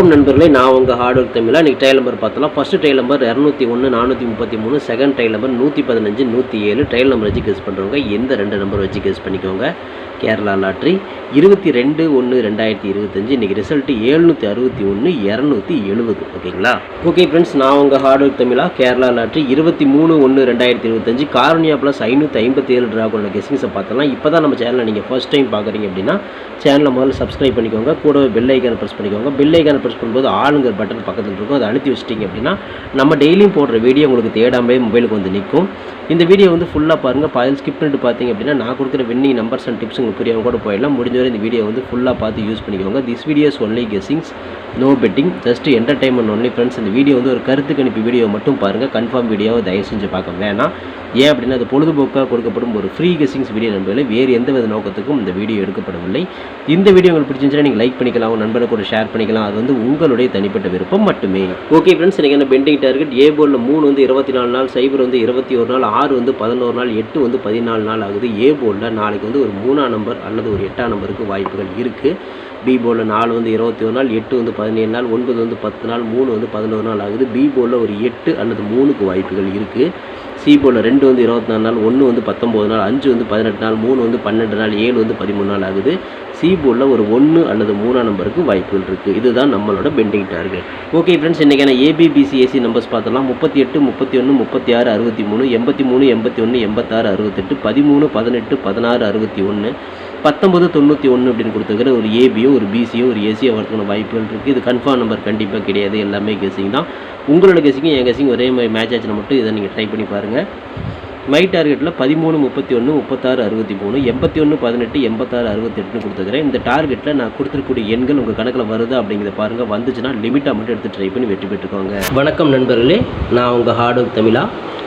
வணக்கம் நண்பர்களே நான் உங்கள் ஹார்ட் ஒர்க் தமிழா இன்றைக்கி டைல் நம்பர் பார்த்தலாம் ஃபஸ்ட்டு ட்ரையல் நம்பர் இரநூத்தி ஒன்று நானூற்றி முப்பத்தி மூணு செகண்ட் ட்ரையல் நம்பர் நூற்றி பதினஞ்சு நூற்றி ஏழு. டைல் நம்பர் வச்சு கேஸ் பண்ணுறவங்க எந்த ரெண்டு நம்பர் வச்சு கேஸ் பண்ணிக்கோங்க. கேரளா லாட்ரி இருபத்தி ரெண்டு ஒன்று ரெண்டாயிரத்தி இருபத்தஞ்சு. இன்றைக்கி ரிசல்ட்டு ஏழ்நூற்றி அறுபத்தி ஒன்று இரநூத்தி எழுபது ஓகேங்களா? ஓகே ஃப்ரெண்ட்ஸ் நான் உங்கள் ஹார்ட் ஒர்க் தமிழா கேரளா லாட்ரி இருபத்தி மூணு ஒன்று ரெண்டாயிரத்தி இருபத்தஞ்சு. காரணியா ப்ளஸ் ஐநூற்றி ஐம்பத்தி ஏழு ட்ராகோட கெஸ்டிங்ஸை பார்த்தலாம் இப்போ தான் நம்ம சேனலை நீங்கள் ஃபஸ்ட் டைம் பார்க்குறீங்க அப்படின்னா சேனலை முதல்ல சப்ஸ்கிரைப் பண்ணிக்கோங்க. கூடவே பெல் ஐக்கானை ப்ரெஸ் பண்ணிக்கோங்க. பெல் ஐக்கானை ப்ரெஸ் பண்ணும்போது ஆளுங்கிற பட்டன் பக்கத்தில் இருக்கும். அதை அழுத்தி வச்சிட்டிங்க அப்படின்னா நம்ம டெய்லியும் போடுற வீடியோ உங்களுக்கு தேடாமலே மொபைலுக்கு வந்து நிற்கும். இந்த வீடியோ வந்து ஃபுல்லாக பாருங்கள் பாதில் ஸ்கிப் பண்ணிட்டு பார்த்தீங்க அப்படின்னா நான் கொடுக்குற வின்னிங் நம்பர்ஸ் அண்ட் டிப்ஸ் உங்களுக்கு புரியாமல் கூட போயிடலாம். முடிஞ்ச வரை இந்த வீடியோ வந்து ஃபுல்லாக பார்த்து யூஸ் பண்ணிக்கோங்க. This videos only guessings no betting just entertainment only friends இந்த வீடியோ வந்து ஒரு கருத்து கணிப்பு வீடியோ மட்டும் பாருங்கள் கன்ஃபார்ம் வீடியோவை தயவு செஞ்சு பார்க்க வேணாம். ஏன் அப்படின்னா அது பொழுதுபோக்காக கொடுக்கப்படும் ஒரு ஃப்ரீ கெஸிங்ஸ் வீடியோ நண்பர்களே. வேறு எந்த வித நோக்கத்துக்கும் இந்த வீடியோ எடுக்கப்படவில்லை. இந்த வீடியோ உங்களுக்கு பிடிச்சிருந்துச்சுன்னா நீங்கள் லைக் பண்ணிக்கலாம். உங்கள் நண்பரை கூட ஷேர் பண்ணிக்கலாம். அது வந்து உங்களுடைய தனிப்பட்ட விருப்பம் மட்டுமே. ஓகே ஃப்ரெண்ட்ஸ் எனக்கு என்ன பெண்டிங் டார்கெட் ஏ போர்டில் மூணு வந்து இருபத்தி நாலு நாள் சைபர் வந்து இருபத்தி ஒரு நாள் ஆறு வந்து பதினோரு நாள் எட்டு வந்து பதினாலு நாள் ஆகுது. ஏ போர்டில் நாளைக்கு வந்து ஒரு மூணாம் நம்பர் அல்லது ஒரு எட்டாம் நம்பருக்கு வாய்ப்புகள் இருக்குது பி போர்டில் நாலு வந்து இருபத்தி ஒரு நாள் எட்டு வந்து பதினேழு நாள் ஒன்பது வந்து பத்து நாள் மூணு வந்து பதினோரு நாள் ஆகுது. பி போர்டில் ஒரு எட்டு அல்லது மூணுக்கு வாய்ப்புகள் இருக்குது சி போர்டில் ரெண்டு வந்து இருபத்தி நாலு நாள் ஒன்று வந்து பத்தொம்போது நாள் அஞ்சு வந்து பதினெட்டு நாள் மூணு வந்து பன்னெண்டு நாள் ஏழு வந்து பதிமூணு நாள் ஆகுது. சி போர்டில் ஒரு ஒன்று அல்லது மூணாம் நம்பருக்கு வாய்ப்புகள் இருக்குது இதுதான் நம்மளோட பெண்டிங் டார்கெட். ஓகே ஃப்ரெண்ட்ஸ் இன்றைக்கான ஏபிபிசிஎஸ்சி நம்பர்ஸ் பார்த்தலாம் முப்பத்தி எட்டு முப்பத்தி ஒன்று முப்பத்தி ஆறு அறுபத்தி மூணு எண்பத்தி மூணு எண்பத்தி ஒன்று எண்பத்தாறு அறுபத்தெட்டு பதிமூணு பதினெட்டு பதினாறு அறுபத்தி ஒன்று பத்தொம்பது தொண்ணூற்றி ஒன்று அப்படின்னு கொடுத்துருக்கிற ஒரு ஏபியோ ஒரு பிசியோ ஒரு ஏசியோ வரதுக்கான வாய்ப்புகள் இருக்குது இது கன்ஃபார்ம் நம்பர் கண்டிப்பாக கிடையாது. எல்லாமே கெஸிங் தான். உங்களோட கெஸிங்கும் என் கெஸிங் ஒரே மாதிரி மேட்ச் ஆச்சுன்னா மட்டும் இதை நீங்கள் ட்ரை பண்ணி பாருங்கள் மை டார்கெட்டில் பதிமூணு முப்பத்தி ஒன்று முப்பத்தாறு அறுபத்தி மூணு எண்பத்தி ஒன்று பதினெட்டு எண்பத்தாறு அறுபத்தெட்டுன்னு கொடுத்துக்கிறேன் இந்த டார்கெட்டில் நான் கொடுத்துருக்கூடிய எண்கள் உங்கள் கணக்கில் வருது அப்படிங்கிறத பாருங்கள் வந்துச்சுன்னா லிமிட்டாக மட்டும் எடுத்து ட்ரை பண்ணி வெற்றி பெற்றுக்கோங்க. வணக்கம் நண்பர்களே. நான் உங்கள் ஹார்ட் ஒர்க் தமிழா.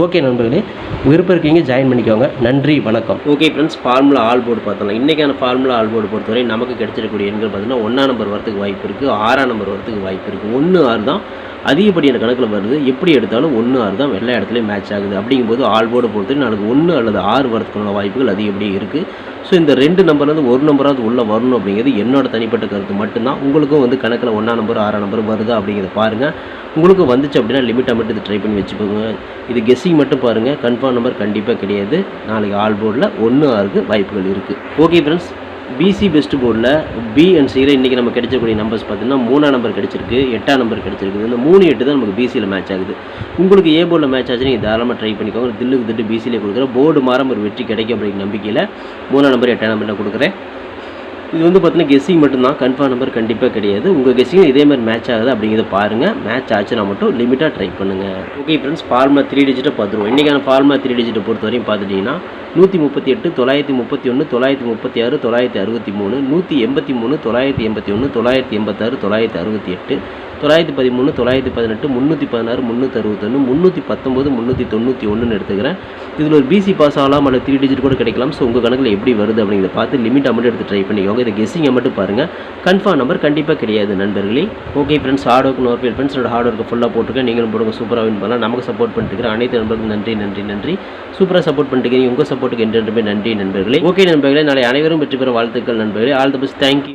ஓகே நண்பர்களே விருப்பம் இருக்கீங்க ஜாயின் பண்ணிக்கோங்க. நன்றி வணக்கம். Okay friends formula all board பார்த்தோம் இன்றைக்கான ஃபார்முலா ஆல் போர்டு பொறுத்தவரை நமக்கு கிடைச்சிருக்கக்கூடிய எண்கள் பார்த்தீங்கன்னா ஒன்றாம் நம்பர் வரத்துக்கு வாய்ப்பு இருக்குது ஆறாம் நம்பர் வரத்துக்கு வாய்ப்பு இருக்குது ஒன்று ஆறு தான் அதிகப்படியான கணக்கில் வருது. எப்படி எடுத்தாலும் ஒன்று ஆறு தான் எல்லா இடத்துலையும் மேட்ச் ஆகுது. அப்படிங்கும்போது ஆல் போர்டு பொறுத்தவரை நாளைக்கு ஒன்று அல்லது ஆறு வரதுக்கான வாய்ப்புகள் அதிகப்படியே இருக்குது ஸோ இந்த ரெண்டு நம்பர்லேருந்து ஒரு நம்பராவது உள்ளே வரணும் அப்படிங்கிறது என்னோட தனிப்பட்ட கருத்து மட்டும்தான். உங்களுக்கும் வந்து கணக்கில் ஒன்றா நம்பர் ஆறாம் நம்பர் வருதா அப்படிங்கிறத பாருங்கள் உங்களுக்கு வந்துச்சு அப்படின்னா லிமிட்டாக மட்டும் இது ட்ரை பண்ணி வச்சுக்கோங்க. இது கெஸ்ஸிங் மட்டும் பாருங்கள் கன்ஃபார்ம் நம்பர் கண்டிப்பாக கிடையாது. நாளைக்கு ஆல் போர்டில் ஒன்று ஆறுக்கு வாய்ப்புகள் இருக்குது okay friends B C best போர்டில் பி அண்ட் சியில் இன்றைக்கி நம்ம கிடைச்சக்கூடிய நம்பர்ஸ் பார்த்தீங்கன்னா மூணாம் நம்பர் கிடச்சிருக்கு எட்டாம் நம்பர் கிடைச்சிருக்கு இந்த மூணு எட்டு தான் நமக்கு பிசியில் மேட்ச் ஆகுது. உங்களுக்கு ஏ போர்டில் மேட்ச் ஆச்சு நீங்கள் தாராளமாக ட்ரை பண்ணிக்கோங்க. தில்லுக்கு திட்டு பிசியிலே கொடுக்குறேன் போர்டு மாறம் ஒரு வெற்றி கிடைக்கும் அப்படிங்கிற நம்பிக்கையில் மூணாம் நம்பர் எட்டாம் நம்பர் நான் கொடுக்குறேன். இது வந்து பார்த்தீங்கன்னா கெஸ்ஸிங் மட்டும்தான். கன்ஃபார்ம் நம்பர் கண்டிப்பாக கிடையாது. உங்கள் கெஸ்ஸிங் இதே மாதிரி மேட்ச் ஆகுது அப்படிங்கிறத பாருங்கள் மேட்ச் ஆச்சுன்னா மட்டும் லிமிட்டாக ட்ரை பண்ணுங்கள் ஓகே ஃப்ரெண்ட்ஸ் ஃபார்மா த்ரீ டிஜிட்டை பார்த்துருவோம். இன்றைக்கான ஃபார்மா த்ரீ டிஜிட்டை பொறுத்த வரையும் பார்த்துட்டிங்கன்னா நூற்றி முப்பத்தி எட்டு தொள்ளாயிரத்தி முப்பத்தி ஒன்று தொள்ளாயிரத்தி முப்பத்தி ஆறு தொள்ளாயிரத்தி அறுபத்தி மூணு நூற்றி எண்பத்தி மூணு தொள்ளாயிரத்தி எண்பத்தி ஒன்று தொள்ளாயிரத்தி எண்பத்தாறு தொள்ளாயிரத்தி அறுபத்தி எட்டு தொள்ளாயிரத்தி பதிமூணு தொள்ளாயிரத்தி பதினெட்டு முந்நூற்றி பதினாறு முந்நூற்றி அறுபத்தொன்று முந்நூற்றி பத்தொம்போது முந்நூற்றி தொண்ணூற்றி ஒன்றுன்னு எடுத்துக்கிறேன். இதில் ஒரு பிசி பாஸ் ஆகலாம் அல்லது த்ரீ டிஜிட் கூட கிடைக்கலாம். ஸோ உங்கள் கணக்கில் எப்படி வருது அப்படிங்கிறத பார்த்து லிமிட் அமௌண்ட் எடுத்து ட்ரை பண்ணிக்கோங்க. இதை கெஸ்ஸிங்கை மட்டும் பாருங்கள் கன்ஃபார்ம் நம்பர் கண்டிப்பாக கிடையாது நண்பர்களே. ஓகே ஃப்ரெண்ட்ஸ் ஹார்ட் ஒர்க் நோர் பேர் ஃப்ரெண்ட்ஸோட ஹார்ட் ஒர்க்கு ஃபுல்லாக போட்டுருக்கேன். நீங்களும் போடுங்க சூப்பராக வின் பண்ணலாம். நமக்கு சப்போர்ட் பண்ணிட்டு அனைத்து நண்பர்களுக்கும் நன்றி நன்றி நன்றி. சூப்பராக சப்போர்ட் பண்ணிட்டு உங்கள் சப்போர்ட்டுக்கு என்றென்றுமே நன்றி நண்பர்களே. ஓகே நண்பர்களே நாளை அனைவரும் வெற்றி பெற வாழ்த்துக்கள் நண்பர்களே. All the best thank you